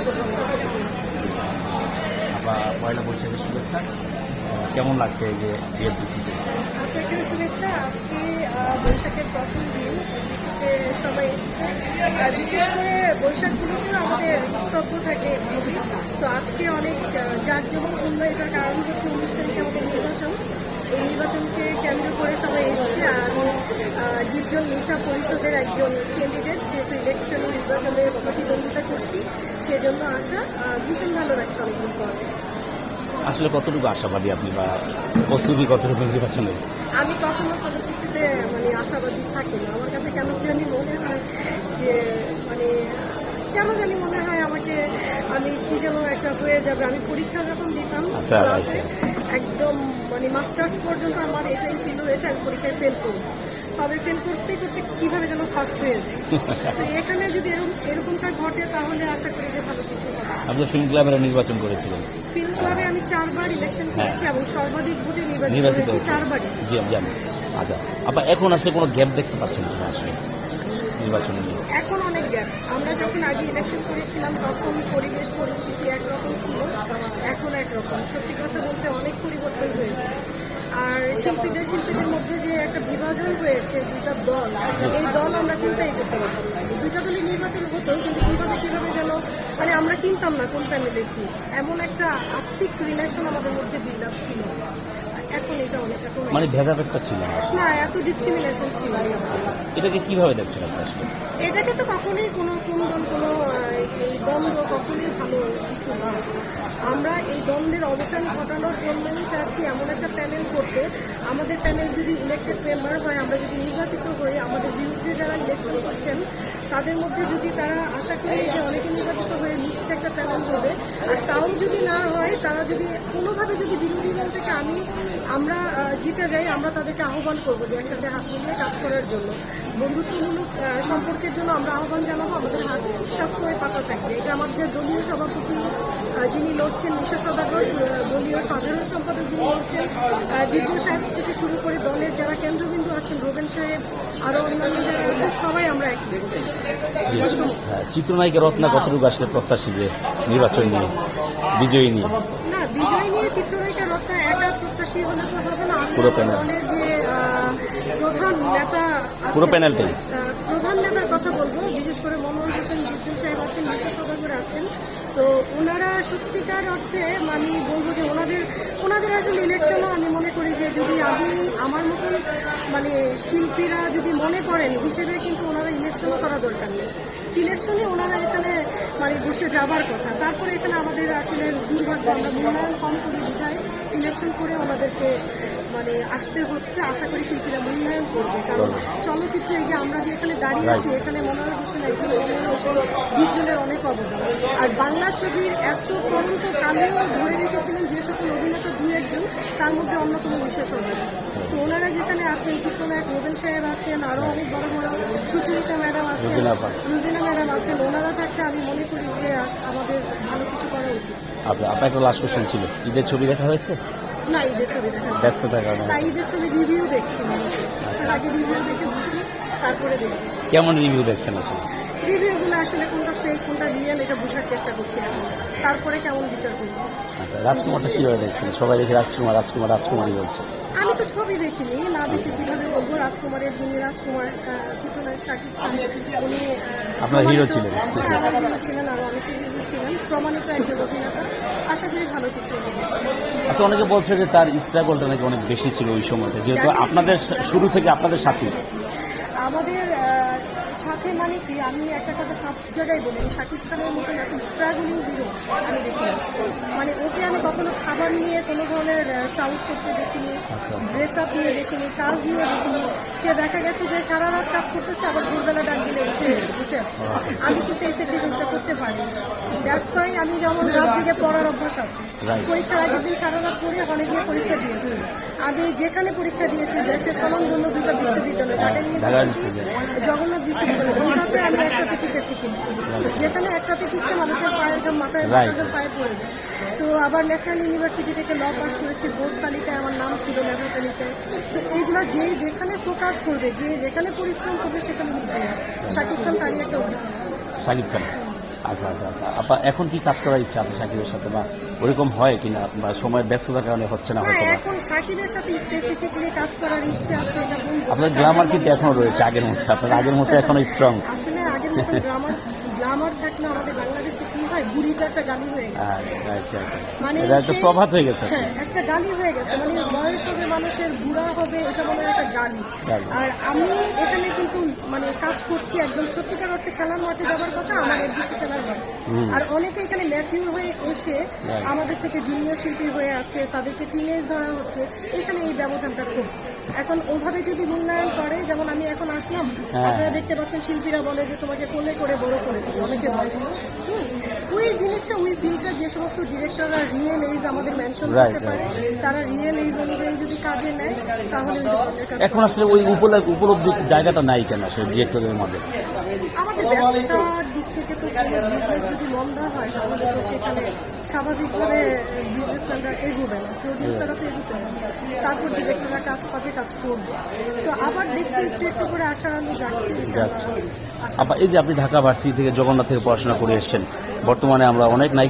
করেছি। আপনার পয়লা বৈশাখের শুভেচ্ছা। কেমন লাগছে এই যে বিএফডিসিতে? আপনাকেও শুভেচ্ছা? আজকে বৈশাখের প্রথম দিন সবাই এসেছে। আর বিশেষ করে বৈশাখগুলোতেও আমাদের স্তব্ধ থাকে তো আজকে অনেক আহ, জাঁকজমকপূর্ণ এটার কারণ হচ্ছে উনিশ তারিখে আমাদের নির্বাচন। এই নির্বাচনকে কেন্দ্র করে সবাই এসেছে। আর আমি আহ, ডিপজল নেশা পরিষদের একজন ক্যান্ডিডেট যেহেতু ইলেকশন নির্বাচনে প্রতিদ্বন্দ্বিতা করছি সেজন্য আহ, ভীষণ ভালো লাগছে অনেকদিন পর। আসলে কতটুকু আশাবাদী আপনি বা প্রস্তুতি কতটুকু নির্বাচনের আমি কখনো কোনো কিছুতে মানে আশাবাদী থাকি না। আমার কাছে কেন জানি মনে হয় যে মানে কেন জানি মনে হয় আমাকে আমি কি যেন একটা হয়ে যাবে। আমি পরীক্ষা যখন দিতাম আচ্ছা, ক্লাসে একদম মানে মাস্টার্স পর্যন্ত আমার এটাই ফিল হয়েছে আমি পরীক্ষায় ফেল করব। তবে ফেল করতে করতে কীভাবে যেন ফার্স্ট হয়ে যায় তো এখানে যদি এরকম এরকমটা তাহলে আশা করি যে ভালো কিছু হবে। আপনি ফিল্ম ক্লাবের নির্বাচন করেছিলেন। ফিল্ড ক্লাবে আমি চারবার ইলেকশন করেছি এবং সর্বাধিক ভোটে নির্বাচিত হয়েছি। চারবারই। জি আমি জানি। আচ্ছা আপনার এখন আসলে কোনো গ্যাপ দেখতে পাচ্ছেন কিনা আসলে? নির্বাচন নিয়ে। এখন অনেক গ্যাপ আমরা যখন আগে ইলেকশন করেছিলাম তখন পরিবেশ পরিস্থিতি একরকম ছিল। এখন একরকম। সত্যি কথা বলতে অনেক পরিবর্তন হয়েছে। আর শিল্পীদের শিল্পীদের মধ্যে যে একটা বিভাজন হয়েছে দুইটা দল এই দল আমরা চিন্তাই করতে পারতাম না। দুইটা দলের নির্বাচন হতো কিন্তু কীভাবে কীভাবে যেন মানে আমরা চিনতাম না কোন প্যানেলের কি। এমন একটা আর্থিক রিলেশন আমাদের মধ্যে বিল্ড আপ ছিল। এখন এটা অনেকটা কমে মানে ভেদাভেদটা ছিল না এত ডিসক্রিমিনেশন ছিল এটাকে কীভাবে দেখছেন আপনি এটাকে তো কখনোই কোনো কোনো আহ, এই দ্বন্দ্ব কখনোই ভালো কিছু না আমরা এই দ্বন্দ্বের অবসান ঘটানোর জন্যই চাচ্ছি এমন একটা প্যানেল করতে। আমাদের প্যানেল যদি ইলেক্টেড মেম্বার হয়, আমরা যদি নির্বাচিত হই, আমাদের বিরুদ্ধে যারা ইলেকশন করছেন, তাদের মধ্যে যদি তারা আশা করি যে অনেকে নির্বাচিত হয়ে মিক্সড একটা প্যানেল হবে, আর তাও যদি না হয়, তারা যদি কোনোভাবে যদি বিরোধী দল থেকে আমি, আমরা জিতে যাই, আমরা তাদেরকে আহ্বান করব যে একসাথে হাত মিলিয়ে কাজ করার জন্য। বন্ধুত্বমূলক সম্পর্কের জন্য আমরা আহ্বান জানাব আমাদের হাত সবসময় পাতা থাকবে। এটা আমাদের দলীয় সভাপতি যিনি লড়ছেন নিশা সদাগর দলীয় সাধারণ সম্পাদক যিনি লড়ছেন বিদ্যু সাহেব থেকে শুরু করে দলের যারা কেন্দ্রবিন্দু আছেন রোবেন সাহেব আরও অন্যান্য যারা আছেন সবাই আমরা একই। হ্যাঁ, চিত্রনায়িকা রত্না কতটুকু আসলে প্রত্যাশী যে নির্বাচন নিয়ে? বিজয়ী নিয়ে? না বিজয় নিয়ে চিত্রনায়িকা রত্না একা প্রত্যাশী হলে তো হবে না। দলের যে প্রধান নেতা পুরো প্যানেলটাই। প্রধান নেতার কথা বলব বিশেষ করে মনোহর হোসেন বিদ্যুৎ সাহেব আছেন নিশা সদাগর আছেন। তো ওনারা সত্যিকার অর্থে আমি বলব যে ওনাদের ওনাদের আসলে ইলেকশনও আমি মনে করি যে যদি আমি আমার মতন মানে শিল্পীরা যদি মনে করেন হিসেবে কিন্তু ওনারা ইলেকশনও করা দরকার নেই। সিলেকশনে ওনারা এখানে মানে বসে যাবার কথা। তারপরে এখানে আমাদের আসলে দুর্ভাগ্য আমরা মূল্যায়ন কম করি বিধায় ইলেকশন করে ওনাদেরকে মানে আসতে হচ্ছে আশা করি শিল্পীরা মূল্যায়ন করবে। কারণ চলচ্চিত্র এই যে আমরা যে এখানে দাঁড়িয়ে আছি এখানে মনোহর হোসেন একজন মনোহর হোসেন দ্বিজনের অনেক অবদান। আর বাংলা ছবির এত পরন্ত কালেও ধরে রেখেছিলেন যে সকল অভিনেতা দু একজন তার মধ্যে অন্যতম বিশেষ অবদান। তো ওনারা যেখানে আছেন চিত্রনায়ক নোবেল সাহেব আছেন আরও অনেক বড় বড় সুচরিতা ম্যাডাম আছেন রুজিনা ম্যাডাম। আছেন ওনারা থাকতে আমি মনে করি যে আমাদের ভালো কিছু করা উচিত। আচ্ছা আপনার একটা লাস্ট কোশ্চেন ছিল। ঈদের ছবি দেখা হয়েছে? না ঈদের ছবি দেখা ব্যস্ততার কারণে না ঈদের ছবি রিভিউ দেখছি মানুষের। তার আগে রিভিউ দেখে বুঝি তারপরে দেখি কেমন রিভিউ দেখছেন আসলে? রিভিউগুলো আসলে কোনটা ফেক কোনটা রিয়েল এটা বোঝার চেষ্টা করছি এখন। তারপরে কেমন বিচার করব। আচ্ছা রাজকুমারটা কীভাবে দেখছেন? সবাই দেখে রাজকুমার রাজকুমার রাজকুমারই বলছে। ছবি দেখিনি। না দেখে কীভাবে বলব? রাজকুমারের যিনি রাজকুমার চিত্রনায়ক শাকিব খান উনি আপনার হিরো ছিলেন। হ্যাঁ হিরো ছিলেন আর অনেকে হিরো ছিলেন। প্রমাণিত একজন অভিনেতা। আশা করি ভালো কিছু হবে। আচ্ছা অনেকে বলছে যে তার স্ট্রাগলটা নাকি অনেক বেশি ছিল ওই সময়তে। যেহেতু আপনাদের শুরু থেকে আপনাদের সাথে। আমাদের সাথে মানে কি আমি একটা কথা সব জায়গায় বলি আমি শাকিব খানের মতন এত স্ট্রাগলিং হিরো আমি দেখি মানে ওকে আমি কখনো খাবার নিয়ে কোনো ধরনের শাউট করতে দেখিনি ড্রেস আপ নিয়ে দেখিনি কাজ নিয়ে দেখিনি। সে দেখা গেছে যে সারা রাত কাজ করতেছে আবার ভোরবেলা ডাক দিলে উঠে বসে আছে। আমি কিন্তু এই স্যাক্রিফাইসটা করতে পারি দ্যাটস ওয়াই আমি যেমন রাত জেগে পড়ার অভ্যাস আছে পরীক্ষার আগের দিন সারা রাত পড়ে হলে গিয়ে পরীক্ষা দিয়েছি। আমি যেখানে পরীক্ষা দিয়েছি দেশের স্বনামধন্য দুটো বিশ্ববিদ্যালয় ঢাকা ইউনিভার্সিটি। জগন্নাথ বিশ্ববিদ্যালয়। দুটাতে আমি একসাথে টিকেছি কিন্তু। যেখানে একটাতে টিকতে মানুষের পায়ের ঘাম মাথায় Right. পায়ে পড়ে যায়। তো আবার ন্যাশনাল ইউনিভার্সিটি থেকে ল পাস করেছি বোর্ড তালিকায় আমার নাম ছিল লেভেল তালিকায়। তো এইগুলো যে যেখানে ফোকাস করবে যে যেখানে পরিশ্রম করবে সেখানে শাকিব খান তারই একটা উদাহরণ। সাকিব খান। আচ্ছা আচ্ছা আচ্ছা। আপা এখন কি কাজ করার ইচ্ছা আছে সাকিবের সাথে? বা ওরকম হয় কিনা? বা সময় ব্যস্ততার কারণে হচ্ছে না হয়তো আপনার এখন সাকিবের সাথে স্পেসিফিকলি কাজ করার ইচ্ছে আছে এটা আপনার কিন্তু এখনও রয়েছে আগের মতো আপনার আগের মতো এখনও স্ট্রং আসলে আগের মতো গ্রামার গ্লামার থাকলে আমাদের বাংলাদেশে কি হয়? বুড়িটা একটা গালি হয়ে গেছে। আচ্ছা আচ্ছা। মানে একটা প্রভাত হয়ে গেছে হ্যাঁ একটা গালি হয়ে গেছে। মানে বয়স হবে মানুষের বুড়া হবে এটা মনে হয় একটা গালি। আর আমি এখানে কিন্তু মানে কাজ করছি একদম সত্যিকার অর্থে খেলার মাঠে যাবার কথা আমার এফডিসি খেলার মাঠ। আর অনেকে এখানে ম্যাচিউর হয়ে এসে আমাদের থেকে জুনিয়র শিল্পী হয়ে আছে তাদেরকে টিনেজ ধরা হচ্ছে। এখানে এই ব্যবধানটা খুব। এখন ওভাবে যদি মূল্যায়ন করে যেমন আমি এখন আসলাম হ্যাঁ। আপনারা দেখতে পাচ্ছেন শিল্পীরা বলে যে তোমাকে কোলে করে বড় করেছি অনেকে বলে। ওই জিনিসটা ওই ফিল্মটা যে সমস্ত ডিরেক্টররা রিয়েল এইজ আমাদের মেনশন করতে পারে তারা রিয়েল এইজ অনুযায়ী যদি কাজে নেয় তাহলে এখন আসলে ওই উপলব্ধি উপলব্ধি জায়গাটা নাই কেন আসলে ডিরেক্টরের মাঝে? আমাদের ব্যবসার দিক থেকে তো বিজনেস যদি মন্দা হয় তাহলে তো সেখানে স্বাভাবিকভাবে বিজনেসম্যানরা এগোবে না প্রডিউসাররা তো এগোতে না তারপর ডিরেক্টররা কাজ পাবে কাজ করবে। তো আবার দেখছি একটু একটু করে আশার আলো যাচ্ছে। আপা এই যে আপনি ঢাকা ভার্সিটি থেকে জগন্নাথ থেকে পড়াশোনা করে এসেছেন বর্তমানে আমরা অনেক